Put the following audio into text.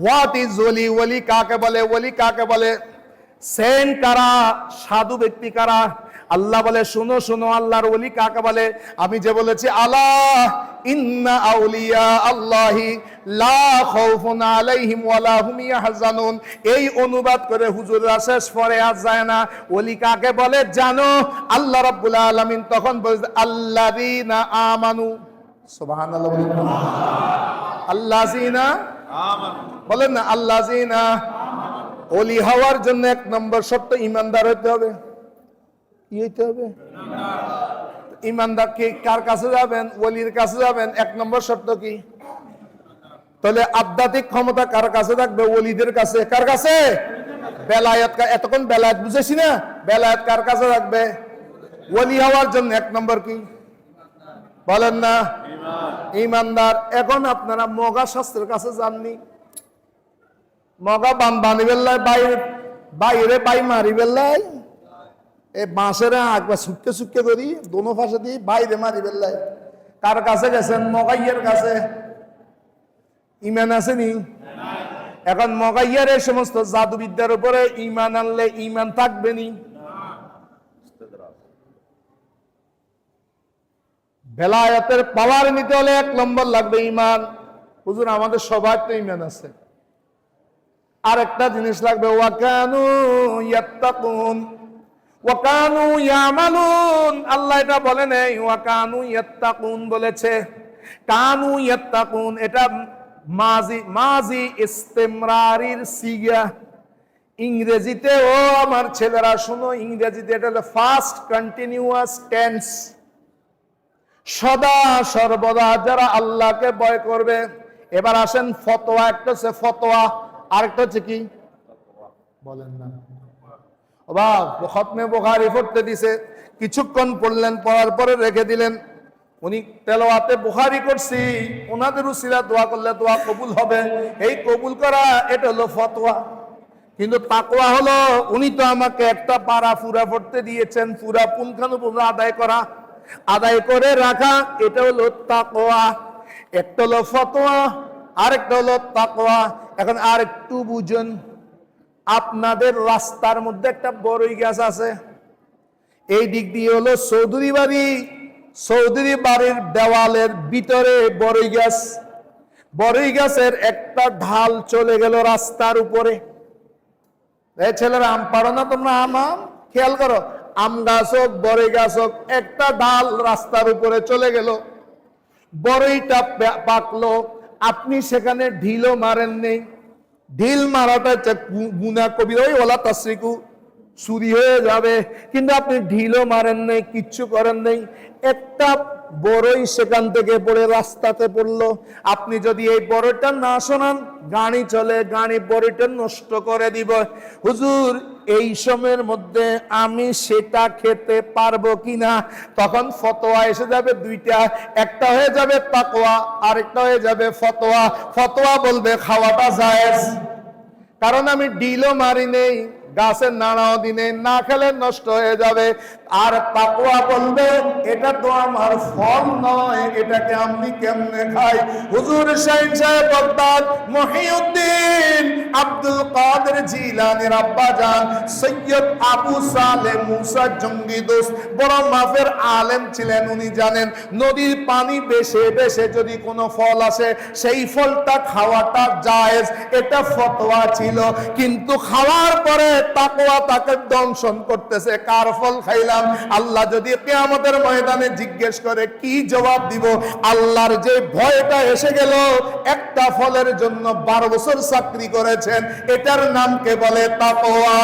What is ওলি ওলি কাকে বলে? ওলি কাকে বলে? সেন কারা? সাধু ব্যক্তি কারা? আল্লাহ বলে, শুনো শুনো, আল্লাহর ওলি কাকে বলে? আমি যে বলেছি, আল্লাহ, ইন্না আউলিয়া আল্লাহি লা খাউফুন আলাইহিম ওয়ালা হুম ইয়াহজানুন। এই অনুবাদ করে হুজুররা শেষ পরে আর যায় না। ওলি কাকে বলে? জানো, আল্লাহ রাব্বুল আলামিন তখন বলছে আল্লাযিনা আমানু। সুবহানাল্লাহ। আল্লাযিনা বলেন না, আল্লাযিনা। অলি হওয়ার জন্য এক নম্বর শর্ত ইমানদার হতে হবে। কি হইতে হবে? ইমানদার কে কার কাছে যাবেন? ওলির কাছে যাবেন? এক নম্বর শর্ত কি? তাহলে আধ্যাত্মিক ক্ষমতা কার কাছে থাকবে? ওলিদের কাছে। কার কাছে? বেলায়েত এতক্ষণ বেলায়েত বুঝেছি না? বেলায়েত কার কাছে থাকবে? ওলি হওয়ার জন্য এক নম্বর কি? বলেন না? ইমানদার এখন আপনারা মগা শাস্ত্রের কাছে যাননি। মগা বান বানি বেল্লাই বাইরে বাইরে বাই মারি বেল্লাই এই বাঁশের একবার সুটকে সুটকে করি দোনো পাশে দিয়ে বাইরে মারি বেল্লাই কার কাছে গেছেন? মগাইয়ের কাছে। ইমান আছে নি এখন মগাইয়ার এই সমস্ত জাদুবিদ্যার উপরে ইমান আনলে ইমান থাকবে বেলায়াতের পাওয়ার নিতে হলে এক নম্বর লাগবে ইমান হুজুর, আমাদের সবার তো ইমান আছে। আর একটা জিনিস লাগবে ওয়াকানু ইয়াত্তাকুন ওয়াকানু ইয়ামালুন। আল্লাহ এটা বলে নেই ওয়াকানু ইয়াত্তাকুন বলেছে। কানু ইয়াত্তাকুন, এটা মাজি মাজি ইস্তেমরারির সিগা। ইংরেজিতে, ও আমার ছেলেরা, শোনো, ইংরেজিতে এটা ফার্স্ট কন্টিনিউয়াস টেন্স। সদা সর্বদা যারা আল্লাহকে ভয় করবে, এবার আসেন ফতোয়া, একটা হচ্ছে ফতোয়া, আরেকটা হচ্ছে কি? বলেন না। বা খতমে বোখারি পড়তে দিছে, কিছুক্ষণ পড়লেন, পড়ার পরে রেখে দিলেন। উনি তেলোয়াতে বুখারি করছি ওনাদের উসিলা দোয়া করলে দোয়া কবুল হবে। এই কবুল করা, এটা হলো ফতোয়া। কিন্তু তাকওয়া হলো, উনি তো আমাকে একটা পাড়া ফুরা পড়তে দিয়েছেন পুরা পুঙ্খানুপুঙ্খ আদায় করা। আদায় করে রাখা, এটা হলো তাকওয়া। একটা হলো ফতোয়া আরেকটা হলো তাকওয়া। এখন আর একটু বুঝুন, আপনাদের রাস্তার মধ্যে একটা বড়ই গাছ আছে। এই দিক দিয়ে হলো চৌধুরী বাড়ি। চৌধুরী বাড়ির দেওয়ালের ভিতরে বড়ই গাছ বড়ই গাছের একটা ঢাল চলে গেল রাস্তার উপরে। ছেলেরা, আম পারো না তোমরা, আম আম, খেয়াল করো। আম গাছ হোক বড়ই গাছ হোক, একটা ডাল রাস্তার উপরে চলে গেল। বড়ইটা পাকলো। আপনি সেখানে ঢিলও মারেন নেই ঢিল মারাটা গুনা কবির। ওই ওলা তাসরিকু চুরি হয়ে যাবে। কিন্তু আপনি ঢিলও মারেন নেই, কিচ্ছু করেন নেই। একটা বড়ই সেখান থেকে পড়ে রাস্তাতে পড়ল। আপনি যদি এই বড়টা না শোনান, গাড়ি চলে, গাড়ি বড়িটা নষ্ট করে দিব। হুজুর, এই সময়ের মধ্যে আমি সেটা খেতে পারব কিনা? তখন ফতোয়া এসে যাবে দুইটা। একটা হয়ে যাবে তাকওয়া, আরেকটা হয়ে যাবে ফতোয়া। ফতোয়া বলবে খাওয়াটা জায়েজ। কারণ আমি ডিলও মারি নেই গাছের নাড়াও দিনে না খেলে নষ্ট হয়ে যাবে। আর তাকুয়া বলবে, এটা তো আমার ফল নয়, এটাকে আমি কেমনে খাই? হুজুর Shaheen Saheb Baghdad Mohiuddin Abdul Qadir জিলানের আব্বা জান সৈয়দ আবু সালে মুসা জঙ্গি দোস্ত, বড় মাফের আলেম ছিলেন, উনি জানেন নদীর পানি বেশে বেশে যদি কোনো ফল আসে, সেই ফলটা খাওয়াটা জায়েজ, এটা ফতোয়া ছিল। কিন্তু খাওয়ার পরে তাকওয়া তাকে দংশন করতেছে, কার ফল আল্লাহ যদি কেয়ামতের ময়দানে জিজ্ঞেস করে কি জবাব দিব, আল্লাহর যে ভয়টা এসে গেল, একটা ফলের জন্য বারো বছর চাকরি করেছেন, এটার নামকে বলে? তাকওয়া।